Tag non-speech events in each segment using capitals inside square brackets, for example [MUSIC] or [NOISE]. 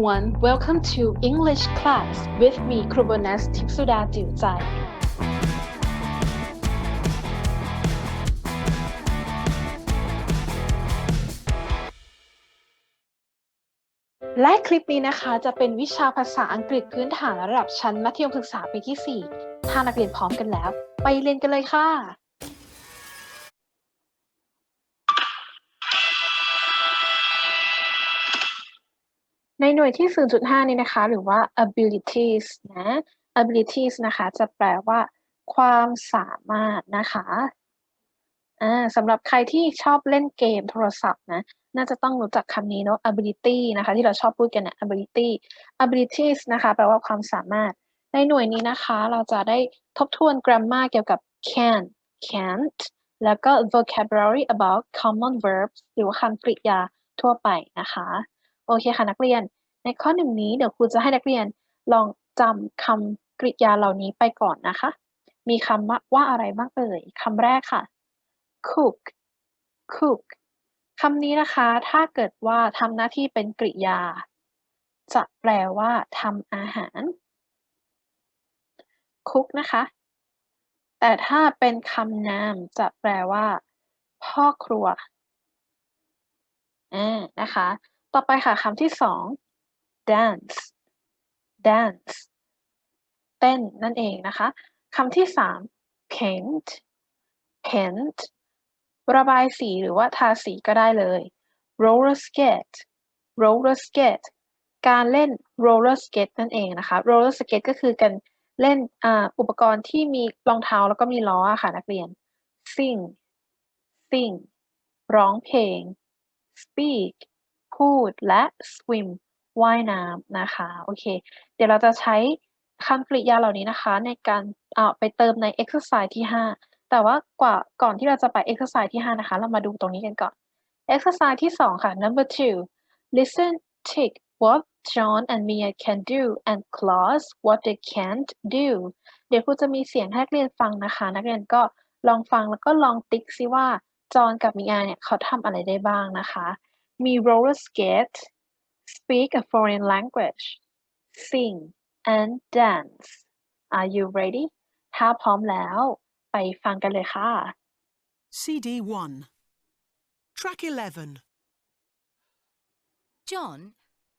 everyone. welcome to English class with me ครูโบนัสทิพย์สุดาจิ๋วใจและคลิปนี้นะคะจะเป็นวิชาภาษาอังกฤษพื้นฐานระดับชั้นมัธยมศึกษาปีที่ 4 ถ้านักเรียนพร้อมกันแล้ว ไปเรียนกันเลยค่ะ ในหน่วยที่ 0.5 นี้นะคะ หรือว่า abilities นะ abilities นะคะ จะแปลว่า ความสามารถนะคะอ่าสำหรับใครที่ชอบเล่นเกมโทรศัพท์นะ น่าจะต้องรู้จักคำนี้เนาะ ability นะคะ ที่เราชอบพูดกันเนี่ย ability abilities นะคะ แปลว่าความสามารถ ในหน่วยนี้นะคะ เราจะได้ทบทวน grammar เกี่ยวกับ can can't แล้วก็ vocabulary about common verbs หรือคำกริยาทั่วไปนะคะ โอเคค่ะนักเรียน ในข้อหนึ่งนี้เดี๋ยวครูจะให้นักเรียนลองจำคำกริยาเหล่านี้ไปก่อนนะคะ มีคำว่าว่าอะไรบ้างเอ่ยคำแรกค่ะ cook cook คำนี้นะคะ ถ้าเกิดว่าทำหน้าที่เป็นกริยา จะแปลว่าทำอาหาร cook นะคะ แต่ถ้าเป็นคำนามจะแปลว่า พ่อครัวอ่านะคะ ต่อไปค่ะคำที่สอง dance dance เต้นนั่นเองนะคะคำที่สาม paint paint ระบายสีหรือว่าทาสีก็ได้เลย roller skate roller skate การเล่น roller skate นั่นเองนะคะ roller skate ก็คือการเล่นอ,อุปกรณ์ที่มีรองเท้าแล้วก็มีล้อค่ะนักเรียน sing sing ร้องเพลง speak พูดและ swim ว่ายน้ำนะคะ โอเค เดี๋ยวเราจะใช้คำกริยาเหล่านี้นะคะ ในการเอาไปเติมใน exercise ที่ 5 แต่ว่ากว่าก่อนที่เราจะไป exercise ที่ 5 นะคะ เรามาดูตรงนี้กันก่อน exercise ที่ 2 ค่ะ number two listen tick what John and Mia can do and Claus what they can't do เดี๋ยวครูจะมีเสียงให้นักเรียนฟังนะคะ นักเรียนก็ลองฟังแล้วก็ลองติ๊กซิว่าจอห์นกับมีอาเนี่ยเขาทำอะไรได้บ้างนะคะ มี roller skate speak a foreign language sing and dance are you ready ถ้าพร้อมแล้วไปฟังกันเลยค่ะ CD 1. Track 11. John,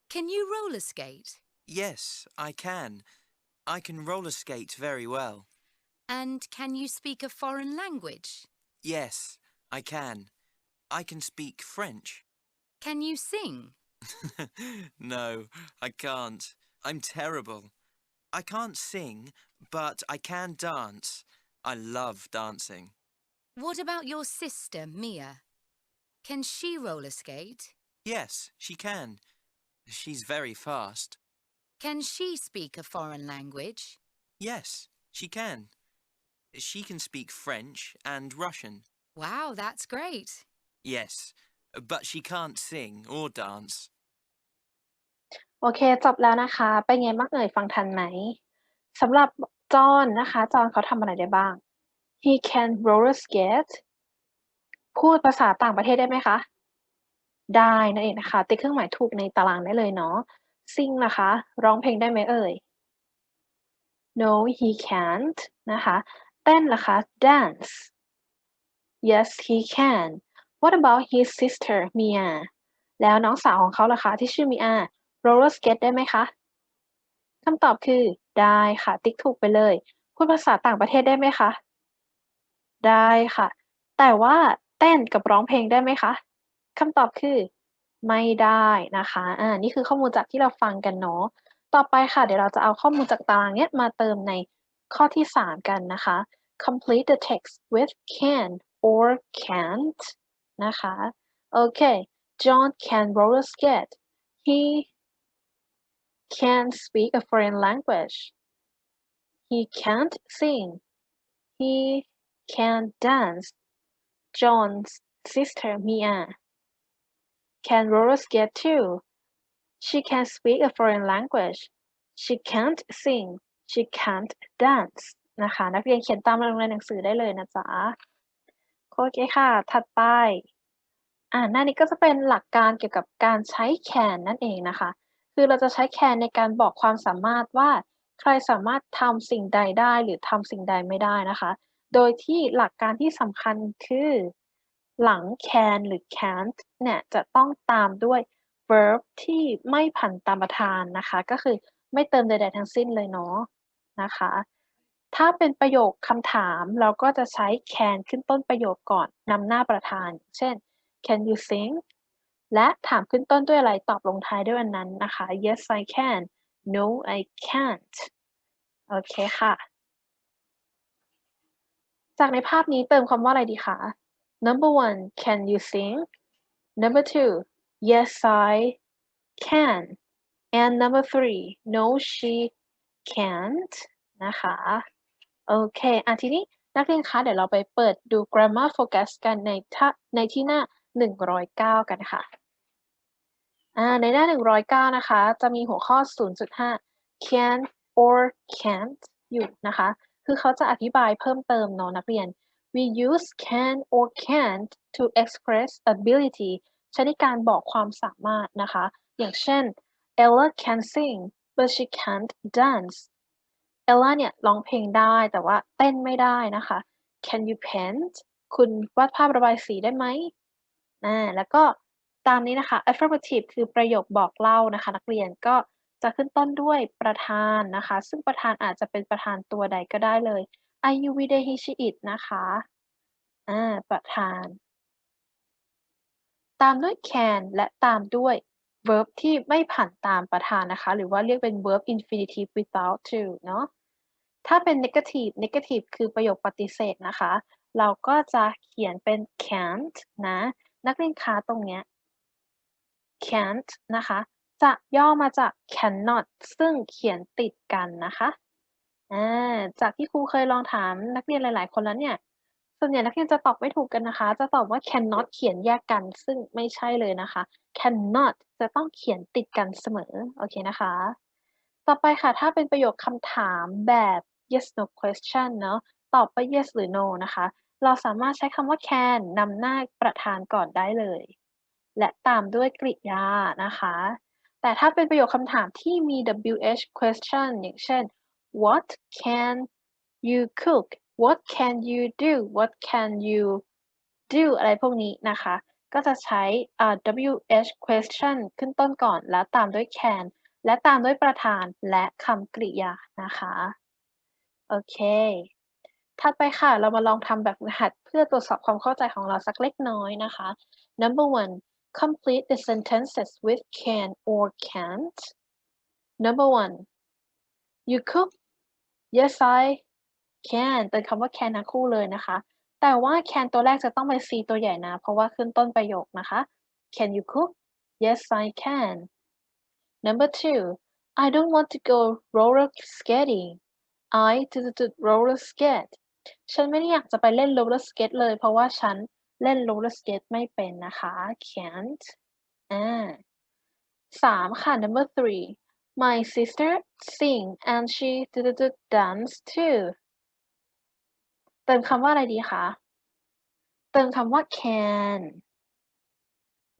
can you roller skate? Yes, I can. I can roller skate very well. And can you speak a foreign language? Yes, I can. I can speak French. Can you sing? [LAUGHS] no, I can't. I'm terrible. I can't sing, but I can dance. I love dancing. What about your sister, Mia? Can she roller skate? Yes, she can. She's very fast. Can she speak a foreign language? Yes, she can. She can speak French and Russian. Wow, that's great. Yes, but she can't sing or dance. โอเค จบแล้วนะคะ เป็นไงบ้างเอ่ย ฟังทันไหมสำหรับจอห์นนะคะ จอห์นเขาทำอะไรได้บ้าง he can roller skate พูดภาษาต่างประเทศได้ไหมคะ ได้นั่นเองนะคะ ติ๊กเครื่องหมายถูกในตารางได้เลยเนาะ sing นะคะ ร้องเพลงได้ไหมเอ่ย no he can't นะคะ เต้นล่ะคะ dance yes he can what about his sister Mia แล้วน้องสาวของเขาล่ะคะที่ชื่อมิอา roller skate ได้ไหมคะคำตอบคือ ได้ค่ะ ติ๊กถูกไปเลย พูดภาษาต่างประเทศได้ไหมคะ ได้ค่ะ แต่ว่าเต้นกับร้องเพลงได้ไหมคะคำตอบคือ ไม่ได้นะคะอ่านี่คือข้อมูลจากที่เราฟังกันเนาะต่อไปค่ะ เดี๋ยวเราจะเอาข้อมูลจากตารางเนี้ยมาเติมในข้อที่ 3 กันนะคะ complete the text with can or can't นะคะ โอเค John can roller skate he can speak a foreign language he can't sing he can dance John's sister Mia can roller skate too. She can speak a foreign language. She can't sing. She can't dance นะคะ นักเรียนเขียนตามลงในหนังสือได้เลยนะจ๊ะโอเคค่ะ ถัดไป อ่าหน้านี้ก็จะเป็นหลักการเกี่ยวกับการใช้ can นั่นเองนะคะ คือเราจะใช้ can ในการบอกความสามารถว่า ใครสามารถทำสิ่งใดได้หรือทำสิ่งใดไม่ได้นะคะ โดยที่หลักการที่สำคัญคือ หลัง can หรือ can't เนี่ยจะต้องตามด้วย verb ที่ไม่ผันตามประธานนะคะ ก็คือไม่เติมใดๆทั้งสิ้นเลยเนาะนะคะ ถ้าเป็นประโยคคำถามเราก็จะใช้ can ขึ้นต้นประโยคก่อนนำหน้าประธาน เช่น can you sing และถามขึ้นต้นด้วยอะไรตอบลงท้ายด้วยอันนั้นนะคะ yes I can no I can't โอเคค่ะ จากในภาพนี้เติมคำว่าอะไรดีคะ number one can you sing number two yes I can and number three no she can't นะคะ โอเค อะทีนี้นักเรียนคะ เดี๋ยวเราไปเปิดดู grammar focus กันในท่าในที่หน้า 109กันค่ะอ่าในหน้า109นะคะ จะมีหัวข้อ0.5 can or can't อยู่นะคะ คือเขาจะอธิบายเพิ่มเติมเนาะนักเรียน we use can or can't to express ability ใช้ในการบอกความสามารถนะคะ อย่างเช่น Ella can sing but she can't dance เอลล่าเนี่ยร้องเพลงได้แต่ว่าเต้นไม่ได้นะคะ Can you paint คุณวาดภาพระบายสีได้ไหม อ่าแล้วก็ตามนี้นะคะ affirmative คือประโยคบอกเล่านะคะ นักเรียนก็จะขึ้นต้นด้วยประธานนะคะ ซึ่งประธานอาจจะเป็นประธานตัวใดก็ได้เลย I U V D He She It นะคะอ่าประธาน ตามด้วย can และตามด้วย verb ที่ไม่ผ่านตามประธานนะคะ หรือว่าเรียกเป็น verb infinitive without to เนาะถ้าเป็น negative negative คือประโยคปฏิเสธนะคะ เราก็จะเขียนเป็น can't นะ นักเรียนคะตรงเนี้ย can't นะคะ จะย่อมาจาก cannot ซึ่งเขียนติดกันนะคะจากที่ครูเคยลองถามนักเรียนหลาย ๆ คนแล้วเนี่ย ส่วนใหญ่นักเรียนจะตอบไม่ถูกกันนะคะ จะตอบว่า cannot เขียนแยกกัน ซึ่งไม่ใช่เลยนะคะ cannot จะต้องเขียนติดกันเสมอ โอเคนะคะ ต่อไปค่ะ ถ้าเป็นประโยคคำถามแบบ yes no question เนาะ ตอบว่า yes หรือ no นะคะ เราสามารถใช้คำว่า can นำหน้าประธานก่อนได้เลย และตามด้วยกริยานะคะ แต่ถ้าเป็นประโยคคำถามที่มี WH question อย่างเช่น what can you cook what can you do what can you do อะไรพวกนี้นะคะ ก็จะใช้ WH question ขึ้นต้นก่อน แล้วตามด้วย can และตามด้วยประธานและคำกริยานะคะ โอเค ถัดไปค่ะ เรามาลองทำแบบฝึกหัดเพื่อตรวจสอบความเข้าใจของเราสักเล็กน้อยนะคะ number one complete the sentences with can or can't number one you cook yes I can เติมคำว่า can ทั้งคู่เลยนะคะ แต่ว่า can ตัวแรกจะต้องเป็น C ตัวใหญ่นะ เพราะว่าขึ้นต้นประโยคนะคะ can you cook yes I can number two I don't want to go roller skating I to to roller skate ฉันไม่ได้อยากจะไปเล่น roller skate เลย เพราะว่าฉันเล่น roller skate ไม่เป็นนะคะ can't อ่าสามค่ะ number three my sister sing and she to to dance too เติมคำว่าอะไรดีคะ เติมคำว่า can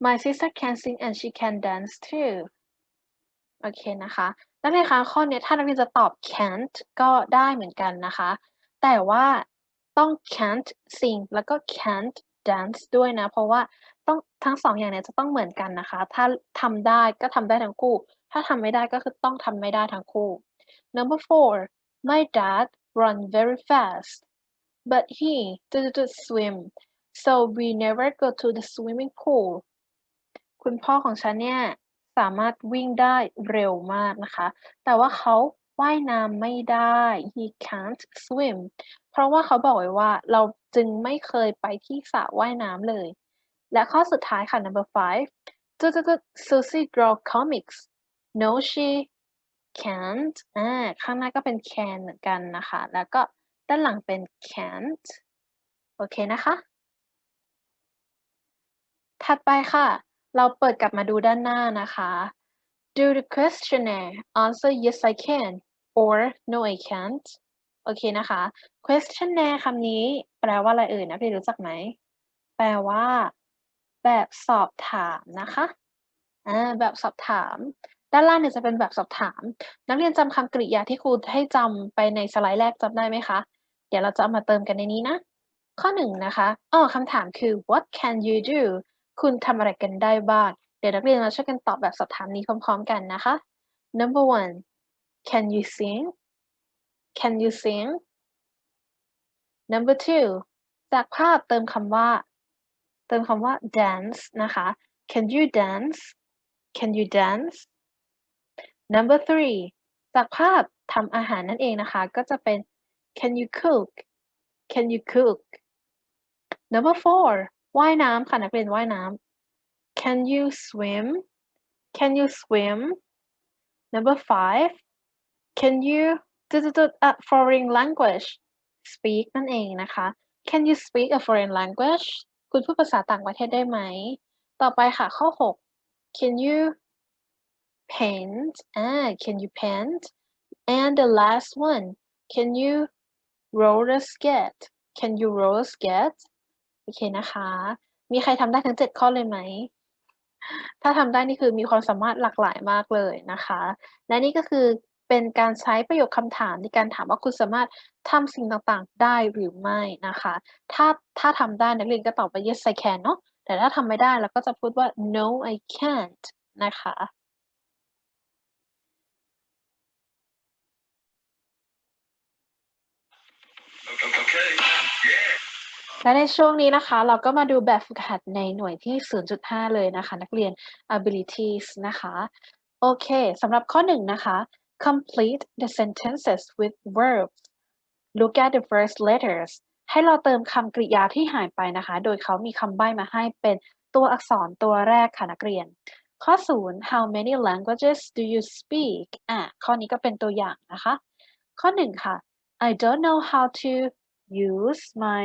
my sister can sing and she can dance too โอเคนะคะ นักเรียนคะข้อนี้ถ้านักเรียนจะตอบ can't ก็ได้เหมือนกันนะคะ แต่ว่าต้อง can't sing แล้วก็ can't dance ด้วยนะ เพราะว่าต้องทั้งสองอย่างเนี้ยจะต้องเหมือนกันนะคะ ถ้าทำได้ก็ทำได้ทั้งคู่ ถ้าทำไม่ได้ก็คือต้องทำไม่ได้ทั้งคู่ number four my dad run very fast but he didn't swim so we never go to the swimming pool คุณพ่อของฉันเนี่ยสามารถวิ่งได้เร็วมากนะคะ แต่ว่าเขา ว่ายน้ำไม่ได้ he can't swim เพราะว่าเขาบอกไว้ว่าเราจึงไม่เคยไปที่สระว่ายน้ำเลย และข้อสุดท้ายค่ะ number five Susie draw comics no she can't อ่าข้างหน้าก็เป็น can เหมือนกันนะคะ แล้วก็ด้านหลังเป็น can't โอเคนะคะ ถัดไปค่ะ เราเปิดกลับมาดูด้านหน้านะคะ Do the questionnaire answer yes I can or no I can't โอเคนะคะ questionnaire คำนี้แปลว่าอะไรเอ่ยนะพี่รู้จักไหม แปลว่า แบบสอบถามนะคะอ่าแบบสอบถาม ด้านล่างเนี่ยจะเป็นแบบสอบถาม นักเรียนจำคำกริยาที่ครูให้จำไปในสไลด์แรกจำได้ไหมคะ เดี๋ยวเราจะเอามาเติมกันในนี้นะ ข้อหนึ่งนะคะอ๋อคำถามคือ what can you do คุณทำอะไรกันได้บ้าง เดี๋ยวนักเรียนมาช่วยกันตอบแบบสอบถามนี้พร้อมๆกันนะคะ number one can you sing can you sing number two จากภาพเติมคำว่า เติมคำว่า dance นะคะ can you dance can you dance number three จากภาพทำอาหารนั่นเองนะคะ ก็จะเป็น can you cook can you cook number four ว่ายน้ำค่ะนักเรียนว่ายน้ำ can you swim can you swim number five can you จุดๆๆ a foreign language speak นั่นเองนะคะ can you speak a foreign language คุณพูดภาษาต่างประเทศได้ไหม ต่อไปค่ะข้อ 6 can you paint อ่า can you paint and the last one can you roller skate can you roller skate โอเคนะคะ มีใครทำได้ทั้ง 7 ข้อเลยไหม ถ้าทำได้นี่คือมีความสามารถหลากหลายมากเลยนะคะ และนี่ก็คือเป็นการใช้ประโยคคำถามในการถามว่าคุณสามารถทำสิ่งต่างๆ ได้หรือไม่นะคะ ถ้าถ้าทำได้นักเรียนก็ตอบว่า yes I can เนาะแต่ถ้าทำไม่ได้เราก็จะพูดว่า no I can't นะคะ และในช่วงนี้นะคะ เราก็มาดูแบบฝึกหัดในหน่วยที่ 0.5 เลยนะคะ นักเรียน abilities นะคะ โอเคสำหรับข้อหนึ่งนะคะ complete the sentences with verbs look at the first letters ให้เราเติมคำกริยาที่หายไปนะคะ โดยเขามีคำใบ้มาให้เป็นตัวอักษรตัวแรกค่ะนักเรียน ข้อ 0 how many languages do you speak อะข้อนี้ก็เป็นตัวอย่างนะคะ ข้อ 1 ค่ะ I don't know how to use my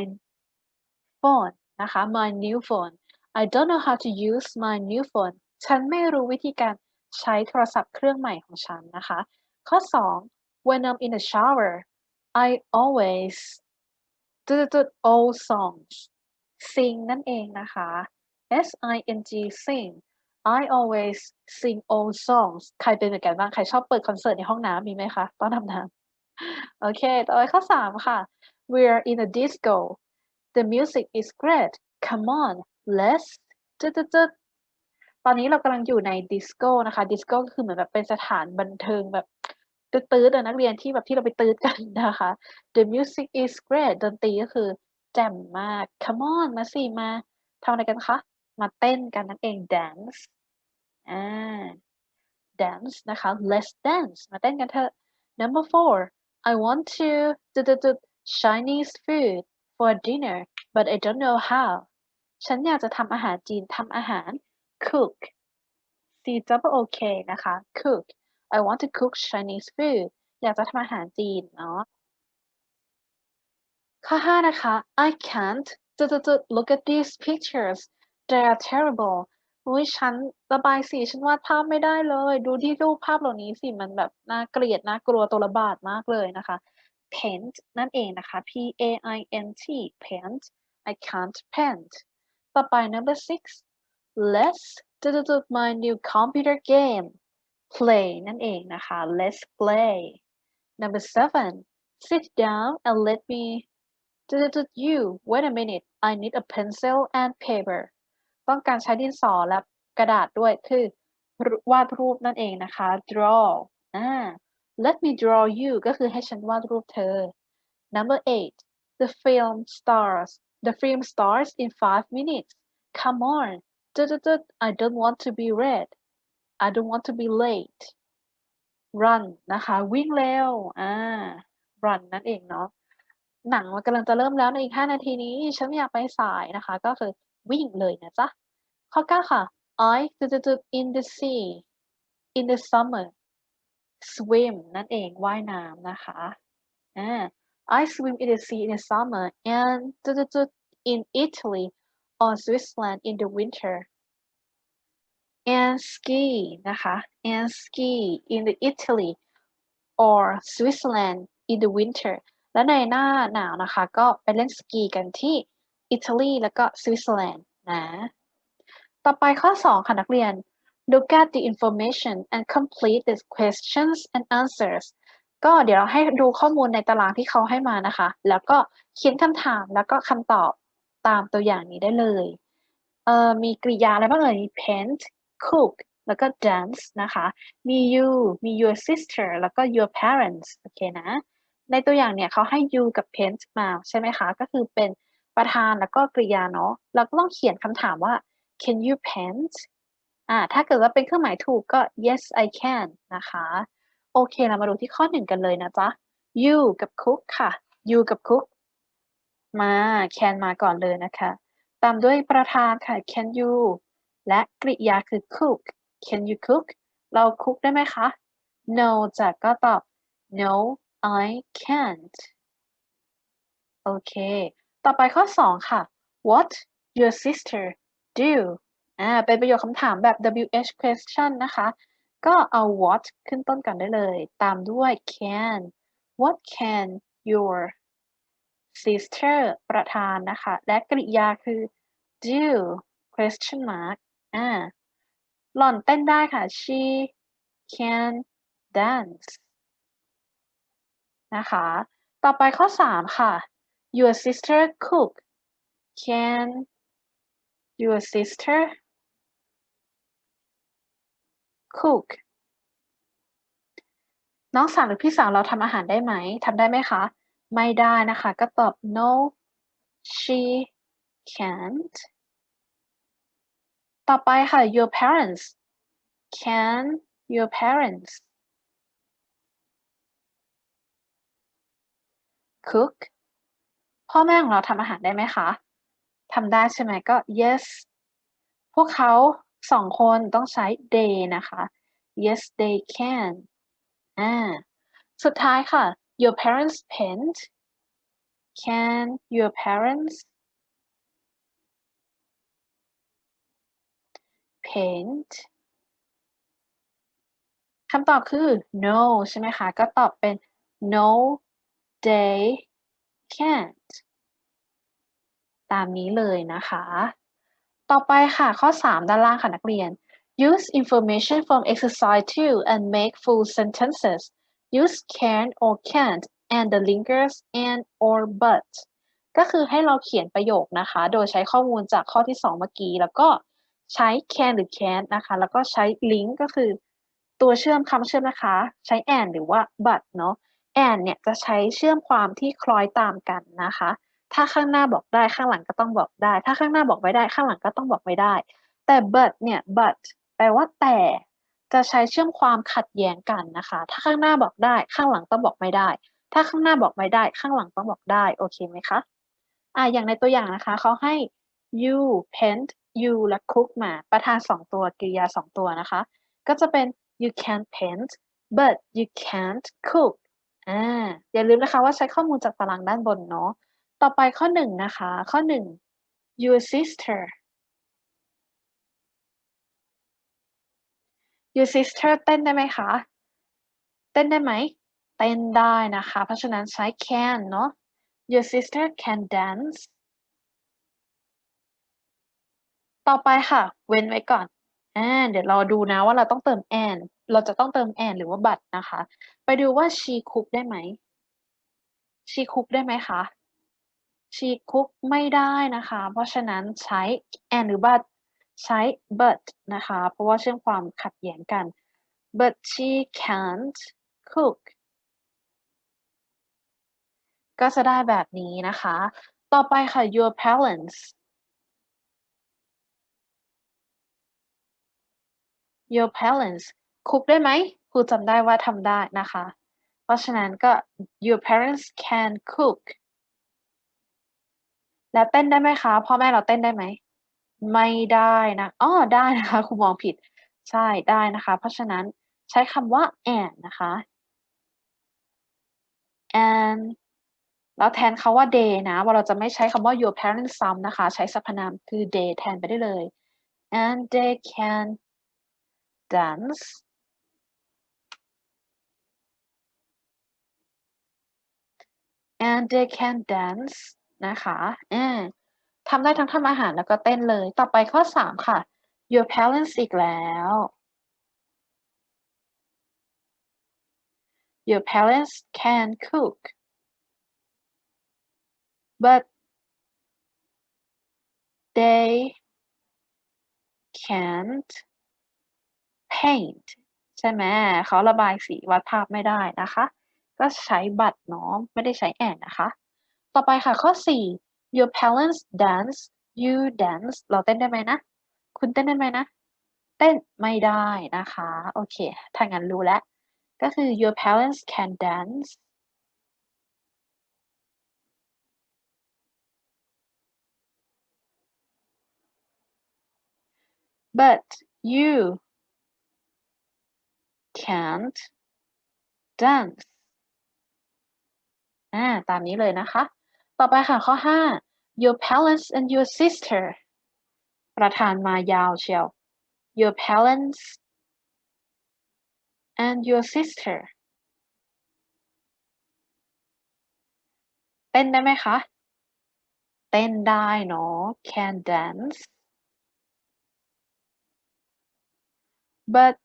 phone นะคะ my new phone I don't know how to use my new phone ฉันไม่รู้วิธีการใช้โทรศัพท์เครื่องใหม่ของฉันนะคะ ข้อ 2 when I'm in the shower I always do do old songs sing นั่นเองนะคะ S I N G sing I always sing old songs ใครเป็นเหมือนกันบ้าง ใครชอบเปิดคอนเสิร์ตในห้องน้ำมีไหมคะ ตอนทำน้ำโอเค ต่อไปข้อ 3 ค่ะ We're in a disco The music is great come on let's จุดจุดจุดตอนนี้เรากำลังอยู่ในดิสโก้นะคะ ดิสโก้ก็คือเหมือนแบบเป็นสถานบันเทิงแบบตื้อๆนักเรียนที่แบบที่เราไปตื้อกันนะคะ The music is great ดนตรีก็คือแจ่มมาก come on มาสิมาทำอะไรกันคะ มาเต้นกันนั่นเอง dance อ่า dance นะคะ let's dance มาเต้นกันเถอะ number four I want to จุดจุดจุด Chinese food for dinner but I don't know how ฉันอยากจะทำอาหารจีนทำอาหาร cook C double O K นะคะ cook I want to cook Chinese food อยากจะทำอาหารจีนเนาะข้อ5นะคะ I can't จุดจุดจุด look at these pictures they are terrible อุ้ยฉันระบายสีฉันวาดภาพไม่ได้เลย ดูที่รูปภาพเหล่านี้สิมันแบบน่าเกลียดน่ากลัวตัวระบาดมากเลยนะคะ paint นั่นเองนะคะ P A I N T paint I can't paint ต่อไป number six let's do do do my new computer game play นั่นเองนะคะ let's play number seven sit down and let me do do do you wait a minute I need a pencil and paper ต้องการใช้ดินสอและกระดาษด้วยคือวาดรูปนั่นเองนะคะ draw อ่า let me draw you ก็คือให้ฉันวาดรูปเธอ number eight the film starts the film starts in five minutes come on I don't want to be late I don't want to be late run นะคะ วิ่งเร็วอ่า run นั่นเองเนาะหนังมันกำลังจะเริ่มแล้วในอีก 5 นาทีนี้ ฉันไม่อยากไปสายนะคะ ก็คือวิ่งเลยนะจ๊ะ ข้อ 9 ค่ะ I จุดจุด in the sea in the summer swim นั่นเองว่ายน้ำนะคะอ่า I swim in the sea in the summer and in Italy or Switzerland in the winter and ski นะคะ and ski in the Italy or Switzerland in the winter และในหน้าหนาวนะคะ ก็ไปเล่นสกีกันที่อิตาลีแล้วก็สวิตเซอร์แลนด์นะ ต่อไปข้อ 2 ค่ะนักเรียน look at the information and complete the questions and answers ก็เดี๋ยวเราให้ดูข้อมูลในตารางที่เขาให้มานะคะ แล้วก็เขียนคำถามแล้วก็คำตอบตามตัวอย่างนี้ได้เลยเอ่อมีกริยาอะไรบ้างเอ่ยมี paint cook แล้วก็ dance นะคะ มี you มี your sister แล้วก็ your parents โอเคนะ ในตัวอย่างเนี่ยเขาให้ you กับ paint มาใช่ไหมคะ ก็คือเป็นประธานแล้วก็กริยาเนาะ เราก็ต้องเขียนคำถามว่า can you paint อ่าถ้าเกิดว่าเป็นเครื่องหมายถูกก็ yes I can นะคะ โอเคเรามาดูที่ข้อหนึ่งกันเลยนะจ๊ะ you กับ cook ค่ะ you กับ cook มา can มาก่อนเลยนะคะ ตามด้วยประธานค่ะ can you และกริยาคือ cook can you cook เรา cook ได้ไหมคะ no จะก็ตอบ no I can't โอเค ต่อไปข้อ 2 ค่ะ what your sister do อ่าเป็นประโยคคำถามแบบ WH question นะคะ ก็เอา what ขึ้นต้นก่อนได้เลย ตามด้วย can what can your sister ประธานนะคะ และกริยาคือ do question mark อ่าหล่อนเต้นได้ค่ะ she can dance นะคะ ต่อไปข้อ 3 ค่ะ your sister cook can your sister cook น้องสาวหรือพี่สาวเราทำอาหารได้ไหมทำได้ไหมคะ ไม่ได้นะคะ ก็ตอบ no she can't ต่อไปค่ะ your parents can your parents cook พ่อแม่ของเราทำอาหารได้ไหมคะทำได้ใช่ไหมก็ yes พวกเขา สองคนต้องใช้ they นะคะ yes they can อ่าสุดท้ายค่ะ your parents paint can your parents paint คำตอบคือ no ใช่ไหมคะ ก็ตอบเป็น no they can't ตามนี้เลยนะคะ ต่อไปค่ะข้อ 3 ด้านล่างค่ะนักเรียน use information from exercise 2 and make full sentences use can or can't and the linkers and or but ก็คือให้เราเขียนประโยคนะคะ โดยใช้ข้อมูลจากข้อที่ 2 เมื่อกี้ แล้วก็ใช้ can หรือ can't นะคะ แล้วก็ใช้ link ก็คือตัวเชื่อมคำเชื่อมนะคะ ใช้ and หรือว่า but เนาะ and เนี่ยจะใช้เชื่อมความที่คล้อยตามกันนะคะ ถ้าข้างหน้าบอกได้ข้างหลังก็ต้องบอกได้ ถ้าข้างหน้าบอกไม่ได้ ข้างหลังก็ต้องบอกไม่ได้ แต่ but เนี่ย but แปลว่าแต่จะใช้เชื่อมความขัดแย้งกันนะคะ ถ้าข้างหน้าบอกได้ ข้างหลังต้องบอกไม่ได้ ถ้าข้างหน้าบอกไม่ได้ ข้างหลังต้องบอกได้ โอเคไหมคะ อ่าอย่างในตัวอย่างนะคะ เขาให้ you paint you และ cook มา ประธานสองตัวกริยาสองตัวนะคะ ก็จะเป็น you can paint but you can't cook อ่าอย่าลืมนะคะว่าใช้ข้อมูลจากตารางด้านบนเนาะ ต่อไปข้อหนึ่งนะคะ ข้อหนึ่ง your sister your sister เต้นได้ไหมคะ เต้นได้ไหม เต้นได้นะคะ เพราะฉะนั้นใช้ can เนาะ your sister can dance ต่อไปค่ะ เว้นไว้ก่อนอ่าเดี๋ยวเราดูนะว่าเราต้องเติม and เราจะต้องเติม and หรือว่า but นะคะ ไปดูว่า she cook ได้ไหม she cook ได้ไหมคะ she cook ไม่ได้นะคะ เพราะฉะนั้นใช้ and หรือ but ใช้ but นะคะ เพราะว่าเชื่อมความขัดแย้งกัน but she can't cook ก็จะได้แบบนี้นะคะ ต่อไปค่ะ your parents your parents cook ได้ไหมครูจำได้ว่าทำได้นะคะ เพราะฉะนั้นก็ your parents can cook แล้วเต้นได้ไหมคะพ่อแม่เราเต้นได้ไหม ไม่ได้นะอ๋อได้นะคะครูมองผิด ใช่ได้นะคะ เพราะฉะนั้นใช้คำว่า and นะคะ and แล้วแทนเขาว่า they นะ ว่าเราจะไม่ใช้คำว่า your parents ซ้ำนะคะ ใช้สรรพนามคือ they แทนไปได้เลย and they can dance and they can dance นะคะอ่าทำได้ทั้งทำอาหารแล้วก็เต้นเลย ต่อไปข้อ 3 ค่ะ your parents อีกแล้ว your parents can cook but they can't paint ใช่ไหมเขาระบายสีวาดภาพไม่ได้นะคะ ก็ใช้บัตรเนาะไม่ได้ใช้ and นะคะ ต่อไปค่ะข้อ 4 your parents dance you dance เราเต้นได้ไหมนะ คุณเต้นได้ไหมนะ เต้นไม่ได้นะคะ โอเค ถ้างั้นรู้แล้ว ก็คือ your parents can dance but you can't dance อ่าตามนี้เลยนะคะ ต่อไปค่ะข้อ 5 your parents and your sister ประธานมายาวเชียว your parents and your sister เต้นได้ไหมคะ เต้นได้เนาะ can dance but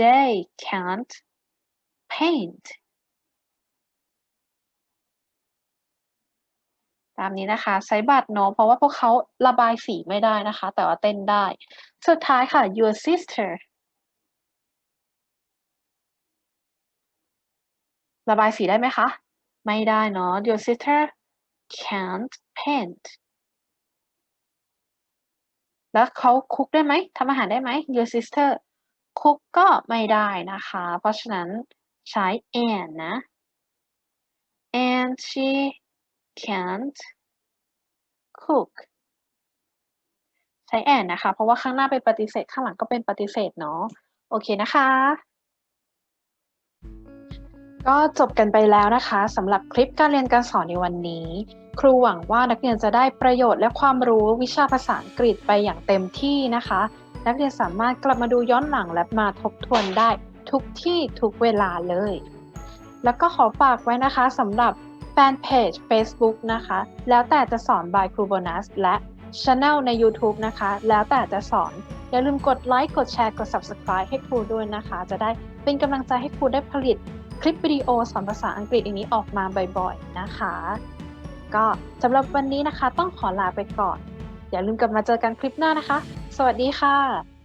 they can't paint ตามนี้นะคะใช้บัตรเนาะเพราะว่าพวกเขาระบายสีไม่ได้นะคะ แต่ว่าเต้นได้ สุดท้ายค่ะ your sister ระบายสีได้ไหมคะ ไม่ได้เนาะ your sister can't paint แล้วเขาคุกได้ไหมทำอาหารได้ไหม your sister คุกก็ไม่ได้นะคะ เพราะฉะนั้นใช้ and นะ and she can't cook ใช้ and นะคะ เพราะว่าข้างหน้าเป็นปฏิเสธ ข้างหลังก็เป็นปฏิเสธเนาะ โอเคนะคะ ก็จบกันไปแล้วนะคะสำหรับคลิปการเรียนการสอนในวันนี้ ครูหวังว่านักเรียนจะได้ประโยชน์และความรู้วิชาภาษาอังกฤษไปอย่างเต็มที่นะคะ นักเรียนสามารถกลับมาดูย้อนหลังและมาทบทวนได้ทุกที่ทุกเวลาเลย แล้วก็ขอฝากไว้นะคะสำหรับ ฟนเพจ Facebook นะคะ แล้วแต่จะสอน by ครูโบนัสและ Channel ใน YouTube นะคะ แล้วแต่จะสอน อย่าลืมกดไลค์ กดแชร์ กด Subscribe ให้ครูด้วยนะคะ จะได้เป็นกำลังใจให้ครูได้ผลิตคลิปวิดีโอสอนภาษาอังกฤษอย่างนี้ออกมาบ่อยๆนะคะ ก็สำหรับวันนี้นะคะต้องขอลาไปก่อน อย่าลืมกลับมาเจอกันคลิปหน้านะคะ สวัสดีค่ะ